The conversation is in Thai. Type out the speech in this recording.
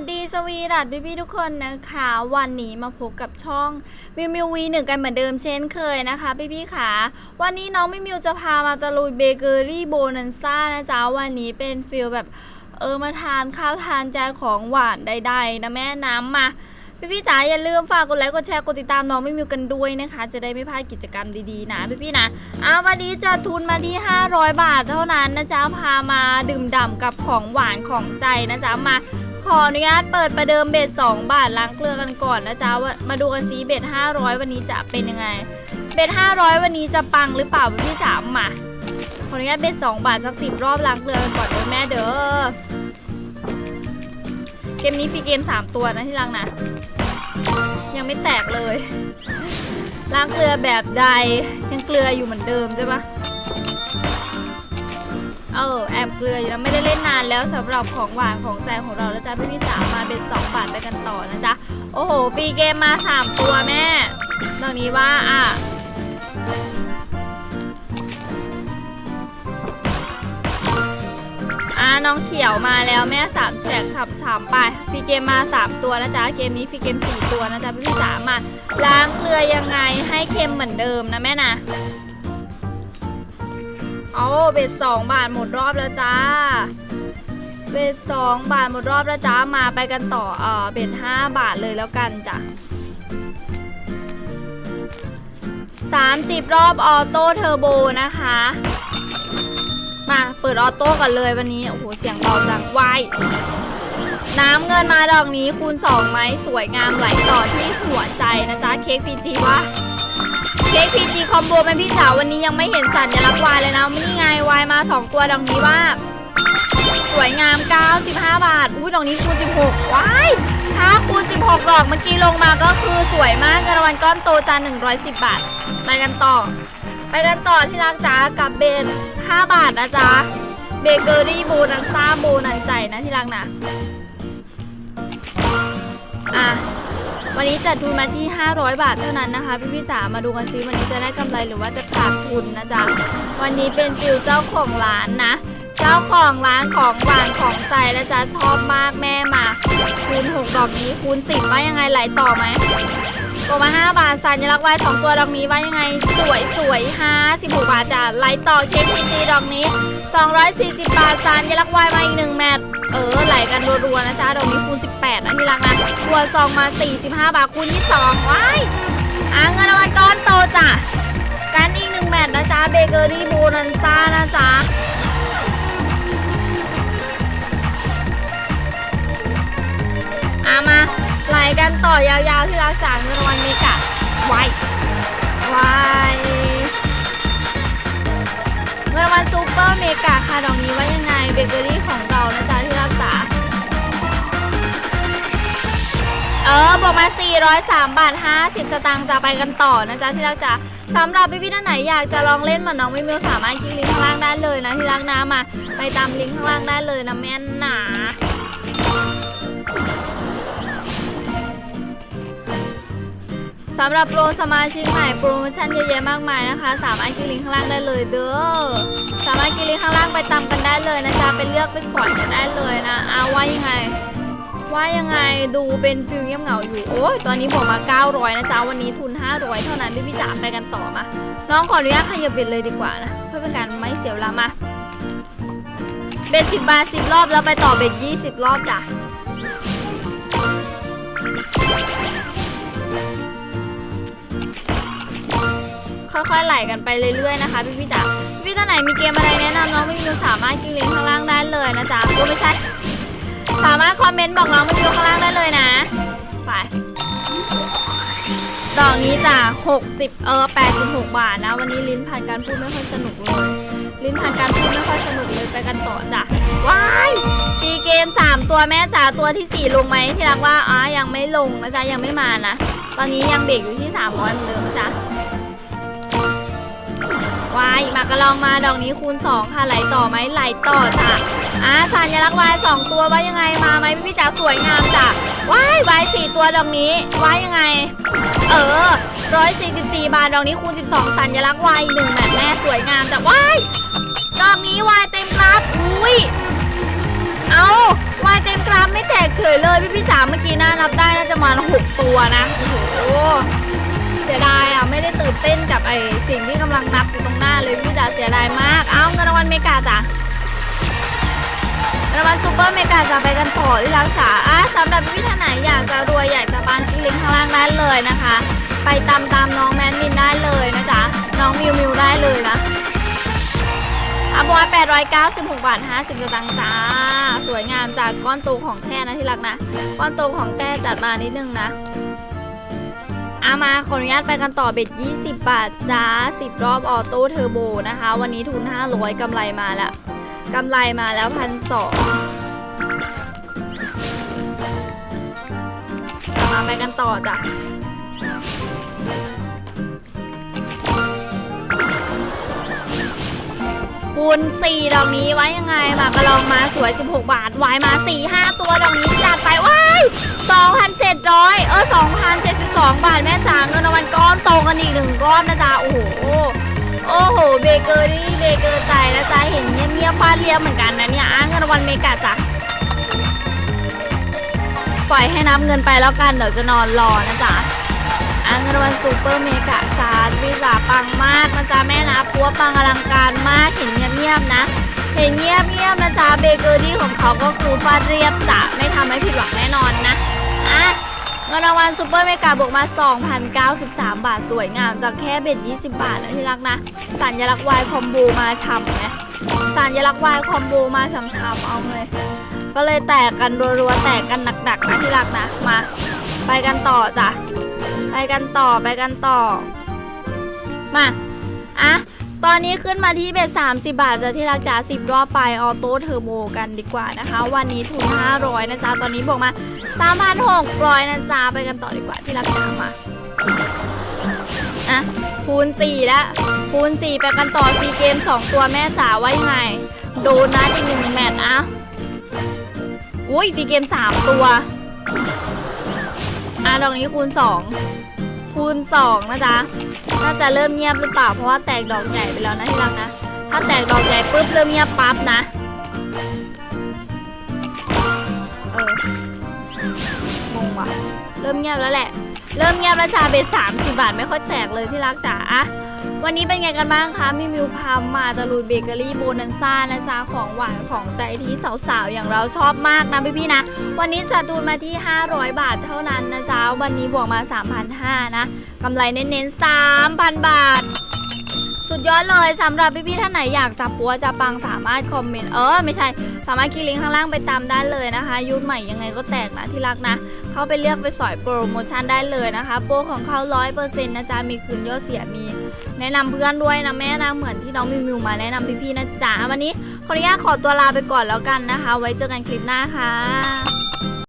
สดีสวีดัตพี่ๆทุกคนนะคะ วันนี้มาพบกับช่องมิวมิววีหนึ่งกันเหมือนเดิมเช่นเคยนะคะพี่ๆค่ะ วันนี้น้องมิวมิวจะพามาตะลุยเบเกอรี่โบนันซ่านะจ๊ะ วันนี้เป็นฟิลแบบเออมาทานข้าวทานใจของหวานใดๆนะแม่น้ำมาพี่ๆจ๋าอย่าลืมฝากกดไลค์กดแชร์กดติดตามน้องมิวมิวกันด้วยนะคะ จะได้ไม่พลาดกิจกรรมดีๆนะพี่ๆนะเอาวันนี้จะทุนมาที่ 500 บาทเท่านั้นนะจ๊ะพามาดื่มด่ำกับของหวานของใจนะจ๊ะมา ขออนุญาตเปิดประเดิมเบ็ด2 บาทล้างเกลือกันก่อนนะจ๊ะว่ามาดูกันซิเบ็ด500 วันนี้จะเป็นยังไง เบ็ด500 วันนี้จะปังหรือเปล่าพี่จ๋ามาขออนุญาตเบ็ด2 บาทสักสิบรอบล้างเกลือกันก่อนเด้อแม่เด้อเกมนี้ฟรีเกม 3 ตัวนะที่ล้างนะ ยังไม่แตกเลยล้างเกลือแบบใดยังเกลืออยู่เหมือนเดิมใช่ปะ เออแอบเกลืออยู่นะไม่ได้เล่นนานแล้วสำหรับของหวานของใจของเราแล้วจ้าพี่พี่สาวมาเป็น 2 บาทไปกันต่อนะจ๊ะ โอ้โหฟรีเกมมา 3 ตัวแม่ตอนนี้ว่าอะอ่าน้องเขียวมาแล้วแม่สามแฉกฉับฉ่ำไปฟรีเกมมา 3 ตัวนะจ๊ะเกมนี้ฟรีเกม 4 ตัวนะจ๊ะพี่พี่สาวมาล้างเกลือยังไงให้เค็มเหมือนเดิมนะแม่นะ เอาเบ็ดสองบาทหมดรอบแล้วจ้า เบ็ดสองบาทหมดรอบแล้วจ้า มาไปกันต่อเออเบ็ดห้าบาทเลยแล้วกันจ้ะสามสิบรอบออโต้เทอร์โบนะคะ มาเปิดออโต้กันเลยวันนี้ โอ้โห เสียงเบาจังวายน้ำเงินมาดอกนี้คูณ2ไหมสวยงามไหลต่อที่หัวใจนะจ๊ะ เค้กพีจีวะ เค้กพีจีคอมโบเป็นพี่สาววันนี้ยังไม่เห็นสัญลักษณ์วายเลยนะนี่ไงวายมา 2 ตัวดอกนี้ว่า สวยงาม 95 บาทอุ้ยดอกนี้คูณ16ว้ายถ้าคูณ16ดอกเมื่อกี้ลงมาก็คือสวยมากเงินรางวัลก้อนโตจาน110 บาทไปกันต่อ ไปกันต่อที่รักจ้ากับเบน5 บาทนะจ๊ะเบเกอรี่โบนันซ่าโบนันใจนะที่รักนะอะ วันนี้จัดทุนมาที่ 500 บาทเท่านั้นนะคะ พี่พี่จ๋ามาดูกันซิวันนี้จะได้กำไรหรือว่าจะขาดทุนนะจ๊ะวันนี้เป็นฟิวเจ้าของร้านนะ เจ้าของร้านของหวานของใจนะจ๊ะชอบมากแม่มาคูณ6ดอกนี้คูณ10ว่ายังไงไหลต่อไหมกมา5บาทสัญลักษณ์ไว้2ตัวดอกนี้ว่ายังไงสวยสวย5 16บาทจ้ะไหลต่อเค้กพีจีดอกนี้ 240 บาทสัญลักษณ์ไว้มาอีกหนึ่งแมตช์ เออไหลกันรัวๆนะจ๊ะดอกนี้คูณ 18นะที่รักนะตัวซองมา 45 บาทคูณ22ว้ายอะเงินรางวัลก้อนโตจ้ะกันอีกหนึ่งแมตช์นะจ๊ะเบเกอรี่โบนันซ่านะจ๊ะอามาไหลกันต่อยาวๆที่รักจากเงินรางวัลนี้จ้ะ 403 บาท 50 สตางค์จะไปกันต่อนะจ๊ะที่รักจ๋าสำหรับพี่ๆท่านไหนอยากจะลองเล่นเหมือนน้องมิมิวสามารถคลิกลิงก์ข้างล่างได้เลยนะที่รักนะมา ไปตามลิงก์ข้างล่างได้เลยนะแม่นหนาสำหรับโปรสมาชิกใหม่โปรโมชั่นเยอะแยะมากมายนะคะ สามารถคลิกลิงก์ข้างล่างได้เลยเด้อสามารถคลิกลิงก์ข้างล่างไปตามกันได้เลยนะจ๊ะไปเลือกไปสอยกันได้เลยนะเอาว่ายังไง ว่ายังไงดูเป็นฟิลเงียบเหงาอยู่ โอ้ยตอนนี้ผมมา 900 นะจ๊ะ วันนี้ทุน 500 เท่านั้นพี่พี่จ๋าไปกันต่อมา น้องขออนุญาตขยับเบ็ดเลยดีกว่านะ เพื่อเป็นการไม่เสียเวลามา เบ็ด10 บาท 10 รอบแล้วไปต่อเบ็ด20 รอบจ้ะค่อยๆไหลกันไปเรื่อยๆนะคะพี่พี่จ๋าพี่ท่านไหนมีเกมอะไรแนะนำน้องไม่มีสามารถคลิกลิงก์ข้างล่างได้เลยนะจ๊ะก็ไม่ใช่ สามารถคอมเมนต์บอกน้องไม่มีข้างล่างได้เลยนะ ไป ดอกนี้จ้ะ60 เออ 86 บาทนะ วันนี้ลิ้นพันการพูดไม่ค่อยสนุกเลย ลิ้นพันการพูดไม่ค่อยสนุกเลยไปกันต่อจ้ะ ว้ายจีเกม 3 ตัวแม่จ๋าตัวที่ 4 ลงไหมที่รักว่าอ๋อยังไม่ลงนะจ๊ะ ยังไม่มานะ ตอนนี้ยังเบรกอยู่ที่ 300เหมือนเดิมนะจ๊ะวายมากระลองมาดอกนี้คูณ 2 ค่ะไหลต่อไหมไหลต่อจ้ะ อ่าสัญลักษณ์วายสองตัวว่ายังไงมาไหมพี่พิจ๋าสวยงามจ้ะว้ายวายสี่ตัวดอกนี้ว่ายังไง เออ144บสี่บาทดอกนี้คูณ12สัญลักษณ์วายหนึ่งแมทแม่สวยงามจ้ะว้ายดอกนี้วายเต็มครับอุ้ยเอาวายเต็มกราฟไม่แตกเฉยเลยพี่พี่จ๋าเมื่อกี้น่านับได้น่าจะมาหกตัวนะโอ้โหเสียดายอะไม่ได้ตื่นเต้นกับไอสิ่งที่กำลังนับอยู่ตรงหน้าเลยพี่จ๋าเสียดายมาก เอาเงินรางวัลเมกาจ้ะ รางวัลซูเปอร์เมกาจะไปกันต่อที่รักษาอะสำหรับพี่ท่านไหนอยากจะรวยอยากจะปานคลิงก์ข้างล่างได้เลยนะคะ ไปตามตามน้องแมนมินได้เลยนะจ๊ะน้องมิวมิวได้เลยนะอาบอย896 บาท 50สตางค์จ้า สวยงามจากก้อนโตของแท้นะที่รักนะ ก้อนโตของแท้จัดมานิดนึงนะอามาขออนุญาตไปกันต่อเบ็ด 20 บาทจ้า 10 รอบออโต้เทอร์โบนะคะ วันนี้ทุน 500กำไรมาแล้ว กำไรมาแล้วพันสองมาไปกันต่อจ้ะคูณ4ดอกนี้ไว้ยังไงมากระลองมาสวย 16 บาทวายมา 4 5 ตัวดอกนี้จัดไปว้าย2,700 เออ 2,072 บาทแม่จ๋าเงินรางวัลก้อนโตกันอีกหนึ่งก้อนนะจ๊ะ โอ้โห โอ้โห เบเกอรี่ เบเกอร์ใจนะจ๊ะเห็นเงียบๆบ้านเรียบเหมือนกันนะเนี่ยอะเงินวัลเมกาจ้ะปล่อยให้นับเงินไปแล้วกันเดี๋ยวจะนอนรอนะจ๊ะอังรางวัลซูเปอร์เมกะจานวิสาปังมากนะจ๊ะแม่นะปัวปังอลังการมากเห็นเงียบๆนะ เห็นเงียบๆนะจ๊ะเบเกอรี่ของเขาก็คือฟาดเรียบจ้ะไม่ทำให้ผิดหวังแน่นอนนะ เงินรางวัลซูเปอร์เมกะบวกมา 2,093 บาทสวยงามจากแค่เบ็ด 20 บาทนะที่รักนะ สัญลักษณ์วายคอมโบมาฉ่ำไงสัญลักษณ์วายคอมโบมาฉ่ำๆเอาเลย ก็เลยแตกกันรัวๆแตกกันหนักๆนะที่รักนะมา ไปกันต่อจ้ะไปกันต่อไปกันต่อมาอะ ตอนนี้ขึ้นมาที่เบ็ด30 บาทจะที่รักจ๋า10 รอบไปออโต้เทอร์โบกันดีกว่านะคะ วันนี้ทุน500 นะจ๊ะ ตอนนี้บวกมา 3,600 นะจ๊ะ ไปกันต่อดีกว่าที่รักจ๋ามาอะคูณ4แล้วคูณ4ไปกันต่อซีเกม 2 ตัวแม่จ๋าว่ายังไงโดนนะอีกหนึ่งแมตช์อะอุ้ยซีเกม 3 ตัวอะดอกนี้คูณ 2 คูณ 2 นะจ๊ะ น่าจะเริ่มเงียบหรือเปล่า เพราะว่าแตกดอกใหญ่ไปแล้วนะที่รักนะ ถ้าแตกดอกใหญ่ปุ๊บเริ่มเงียบปั๊บนะ เอองงว่ะ เริ่มเงียบแล้วแหละ เริ่มเงียบแล้วจ้าเบสสามสิบาทไม่ค่อยแตกเลยที่รักจ๋าอะ วันนี้เป็นไงกันบ้างคะ มีมิวพามมาตะลุยเบเกอรี่โบนันซ่านะจ๊ะของหวานของใจที่สาวๆ อย่างเราชอบมากนะพี่ๆนะ วันนี้จัดทุนมาที่ 500 บาทเท่านั้นนะจ๊ะ วันนี้บวกมา 3,500 นะกำไรเน้นๆ 3,000 บาท สุดยอดเลยสำหรับพี่ๆท่านไหนอยากจับปัวจับปังสามารถคอมเมนต์เออไม่ใช่ สามารถคลิกลิงก์ข้างล่างไปตามได้เลยนะคะ ยุคใหม่ยังไงก็แตกนะที่รักนะ เข้าไปเลือกไปสอยโปรโมชั่นได้เลยนะคะ โปรของเขาร้อยเปอร์เซ็นต์นะจ๊ะมีคืนยอดเสียมี แนะนำเพื่อนด้วยนะแม่นะเหมือนที่น้องมิวมิวมาแนะนำพี่ๆนะจ๊ะวันนี้ขออนุญาตขอตัวลาไปก่อนแล้วกันนะคะ ไว้เจอกันคลิปหน้าค่ะ